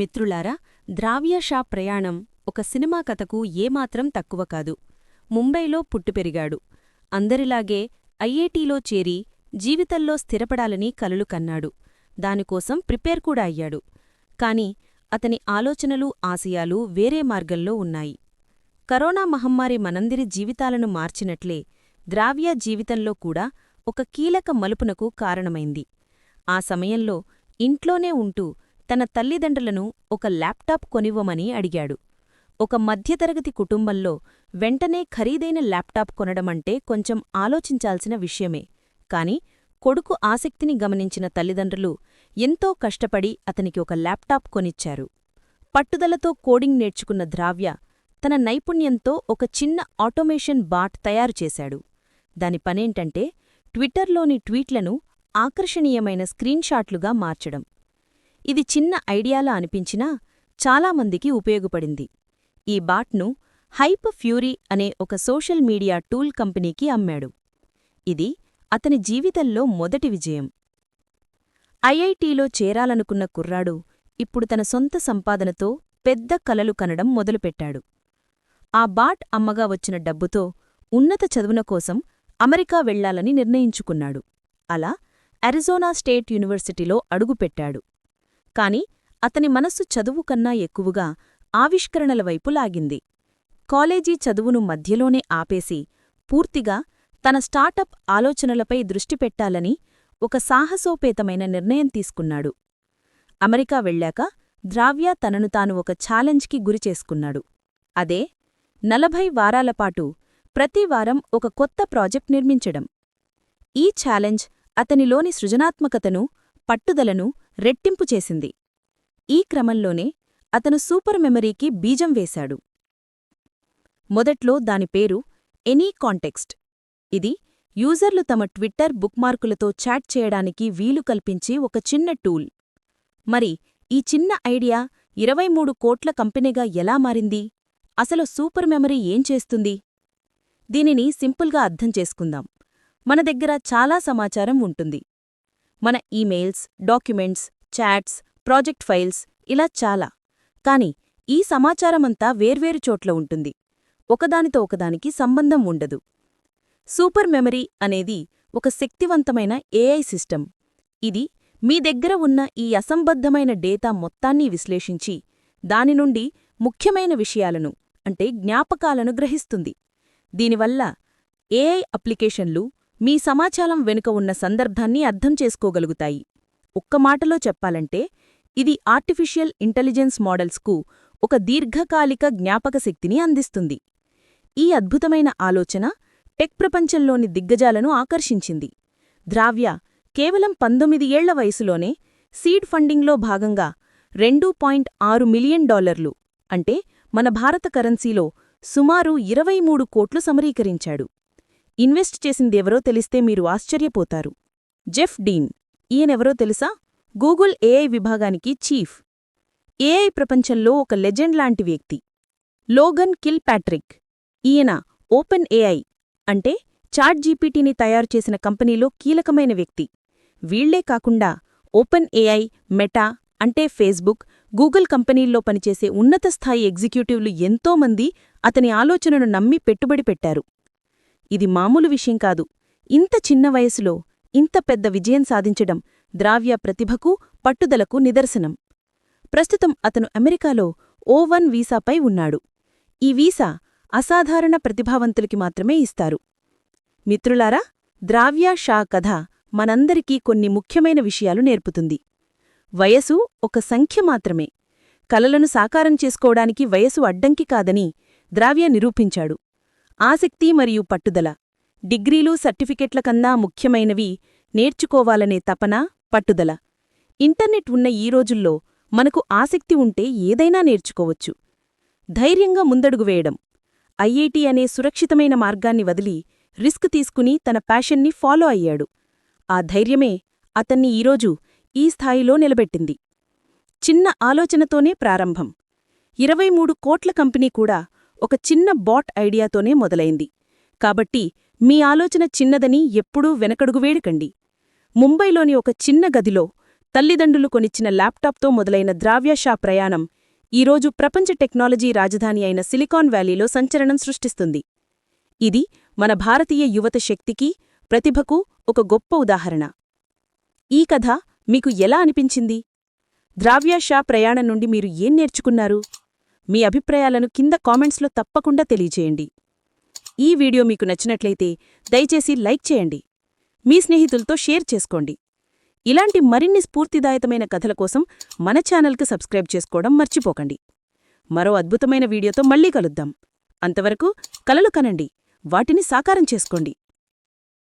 మిత్రులారా ద్రావ్య షా ప్రయాణం ఒక సినిమా కథకు ఏమాత్రం తక్కువ కాదు. ముంబైలో పుట్టుపెరిగాడు అందరిలాగే ఐఐటీలో చేరి జీవితంలో స్థిరపడాలని కలలు కన్నాడు. దానికోసం ప్రిపేర్ కూడా అయ్యాడు. కాని అతని ఆలోచనలు ఆశయాలు వేరే మార్గంలో ఉన్నాయి. కరోనా మహమ్మారి మనందిరి జీవితాలను మార్చినట్లే ద్రావ్య జీవితంలో కూడా ఒక కీలక మలుపునకు కారణమైంది. ఆ సమయంలో ఇంట్లోనే ఉంటూ తన తల్లిదండ్రులను ఒక ల్యాప్టాప్ కొనివ్వమని అడిగాడు. ఒక మధ్యతరగతి కుటుంబంలో వెంటనే ఖరీదైన ల్యాప్టాప్ కొనడమంటే కొంచెం ఆలోచించాల్సిన విషయమే. కాని కొడుకు ఆసక్తిని గమనించిన తల్లిదండ్రులు ఎంతో కష్టపడి అతనికి ఒక ల్యాప్టాప్ కొనిచ్చారు. పట్టుదలతో కోడింగ్ నేర్చుకున్న ద్రావ్య తన నైపుణ్యంతో ఒక చిన్న ఆటోమేషన్ బాట్ తయారుచేశాడు దాని పనేంటంటే ట్విట్టర్లోని ట్వీట్లను ఆకర్షణీయమైన స్క్రీన్షాట్లుగా మార్చడం. ఇది చిన్న ఐడియాలా అనిపించినా చాలామందికి ఉపయోగపడింది. ఈ బాట్ను హైప్ ఫ్యూరీ అనే ఒక సోషల్ మీడియా టూల్ కంపెనీకి అమ్మాడు. ఇది అతని జీవితంలో మొదటి విజయం. ఐఐటీలో చేరాలనుకున్న కుర్రాడు ఇప్పుడు తన సొంత సంపాదనతో పెద్ద కలలు కనడం మొదలుపెట్టాడు. ఆ బాట్ అమ్మగా వచ్చిన డబ్బుతో ఉన్నత చదువున కోసం అమెరికా వెళ్ళాలని నిర్ణయించుకున్నాడు. అలా అరిజోనా స్టేట్ యూనివర్సిటీలో అడుగుపెట్టాడు. కాని అతని మనస్సు చదువు కన్నా ఎక్కువగా ఆవిష్కరణల వైపు లాగింది. కాలేజీ చదువును మధ్యలోనే ఆపేసి పూర్తిగా తన స్టార్టప్ ఆలోచనలపై దృష్టి పెట్టాలని ఒక సాహసోపేతమైన నిర్ణయం తీసుకున్నాడు. అమెరికా వెళ్ళాక ద్రావ్య తనను తాను ఒక ఛాలెంజ్కి గురిచేసుకున్నాడు అదే నలభై వారాలపాటు ప్రతివారం ఒక కొత్త ప్రాజెక్ట్ నిర్మించడం. ఈ ఛాలెంజ్ అతనిలోని సృజనాత్మకతను పట్టుదలను రెట్టింపు చేసింది. ఈ క్రమంలోనే అతను సూపర్ మెమరీకి బీజం వేశాడు. మొదట్లో దాని పేరు ఎనీ కాంటెక్స్ట్. ఇది యూజర్లు తమ ట్విట్టర్ బుక్మార్కులతో చాట్ చేయడానికి వీలు కల్పించి ఒక చిన్న టూల్. మరి ఈ చిన్న ఐడియా ఇరవై మూడు కోట్ల కంపెనీగా ఎలా మారింది? అసలు సూపర్ మెమరీ ఏం చేస్తుంది? దీనిని సింపుల్గా అర్థం చేసుకుందాం. మన దగ్గర చాలా సమాచారం ఉంటుంది. మన emails documents chats project files ఇలా చాలా. కాని ఈ సమాచారమంతా వేర్వేరు చోట్ల ఉంటుంది. ఒకదానితో ఒకదానికి సంబంధం ఉండదు. సూపర్ మెమరీ అనేది ఒక శక్తివంతమైన ఏఐ సిస్టమ్. ఇది మీ దగ్గర ఉన్న ఈ అసంబద్ధమైన డేటా మొత్తాన్ని విశ్లేషించి దాని నుండి ముఖ్యమైన విషయాలను అంటే జ్ఞాపకాలను గ్రహిస్తుంది. దీనివల్ల ఏఐ అప్లికేషన్లు మీ సమాచారం వెనుక ఉన్న సందర్భాన్ని అర్థం చేసుకోగలుగుతాయి. ఒక్క మాటలో చెప్పాలంటే ఇది ఆర్టిఫిషియల్ ఇంటెలిజెన్స్ మోడల్స్కు ఒక దీర్ఘకాలిక జ్ఞాపకశక్తిని అందిస్తుంది. ఈ అద్భుతమైన ఆలోచన టెక్ ప్రపంచంలోని దిగ్గజాలను ఆకర్షించింది. ద్రావ్య కేవలం పంతొమ్మిది ఏళ్ళ వయసులోనే సీడ్ ఫండింగ్లో భాగంగా రెండు పాయింట్ ఆరు మిలియన్ డాలర్లు అంటే మన భారత కరెన్సీలో సుమారు ఇరవై మూడు కోట్లు సమరీకరించాడు. ఇన్వెస్ట్ చేసిందెవరో తెలిస్తే మీరు ఆశ్చర్యపోతారు. జెఫ్ డీన్ ఈయనెవరో తెలుసా? గూగుల్ ఏఐ విభాగానికి చీఫ్. ఏఐ ప్రపంచంలో ఒక లెజెండ్ లాంటి వ్యక్తి. లోగన్ కిల్ ప్యాట్రిక్ ఈయన ఓపెన్ ఏఐ అంటే చాట్ జీపీటీని తయారుచేసిన కంపెనీలో కీలకమైన వ్యక్తి. వీళ్ళే కాకుండా ఓపెన్ ఏఐ మెటా అంటే ఫేస్బుక్ గూగుల్ కంపెనీల్లో పనిచేసే ఉన్నత స్థాయి ఎగ్జిక్యూటివ్లు ఎంతోమంది అతని ఆలోచనను నమ్మి పెట్టుబడి పెట్టారు. ఇది మామూలు విషయం కాదు. ఇంత చిన్న వయసులో ఇంత పెద్ద విజయం సాధించడం ద్రావ్య ప్రతిభకు పట్టుదలకు నిదర్శనం. ప్రస్తుతం అతను అమెరికాలో ఓవన్ వీసాపై ఉన్నాడు. ఈ వీసా అసాధారణ ప్రతిభావంతులకి మాత్రమే ఇస్తారు. మిత్రులారా ద్రావ్య షా కథ మనందరికీ కొన్ని ముఖ్యమైన విషయాలు నేర్పుతుంది. వయసు ఒక సంఖ్య మాత్రమే. కలలను సాకారం చేసుకోవడానికి వయసు అడ్డంకి కాదని ద్రావ్య నిరూపించాడు. ఆసక్తి మరియు పట్టుదల. డిగ్రీలు సర్టిఫికెట్ల కన్నా ముఖ్యమైనవి నేర్చుకోవాలనే తపన పట్టుదల. ఇంటర్నెట్ ఉన్న ఈ రోజుల్లో మనకు ఆసక్తి ఉంటే ఏదైనా నేర్చుకోవచ్చు. ధైర్యంగా ముందడుగు వేయడం. ఐఐటి అనే సురక్షితమైన మార్గాన్ని వదిలి రిస్క్ తీసుకుని తన ప్యాషన్ని ఫాలో అయ్యాడు. ఆ ధైర్యమే అతన్ని ఈరోజు ఈ స్థాయిలో నిలబెట్టింది. చిన్న ఆలోచనతోనే ప్రారంభం. ఇరవై మూడు కోట్ల కంపెనీ కూడా ఒక చిన్న బాట్ ఐడియాతోనే మొదలైంది. కాబట్టి మీ ఆలోచన చిన్నదని ఎప్పుడూ వెనకడుగు వేడకండి ముంబైలోని ఒక చిన్న గదిలో తల్లిదండ్రులు కొనిచ్చిన ల్యాప్టాప్తో మొదలైన ద్రావ్యషా ప్రయాణం ఈరోజు ప్రపంచ టెక్నాలజీ రాజధాని అయిన సిలికాన్ వ్యాలీలో సంచలనం సృష్టిస్తుంది. ఇది మన భారతీయ యువత శక్తికి ప్రతిభకు ఒక గొప్ప ఉదాహరణ. ఈ కథ మీకు ఎలా అనిపించింది? ద్రావ్యషా ప్రయాణం నుండి మీరు ఏం నేర్చుకున్నారు? మీ అభిప్రాయాలను కింద కామెంట్స్లో తప్పకుండా తెలియచేయండి. ఈ వీడియో మీకు నచ్చినట్లయితే దయచేసి లైక్ చేయండి. మీ స్నేహితులతో షేర్ చేసుకోండి. ఇలాంటి మరిన్ని స్ఫూర్తిదాయకమైన కథల కోసం మన ఛానల్కి సబ్స్క్రైబ్ చేసుకోవడం మర్చిపోకండి. మరో అద్భుతమైన వీడియోతో మళ్ళీ కలుద్దాం. అంతవరకు కలలు కనండి. వాటిని సాకారం చేసుకోండి.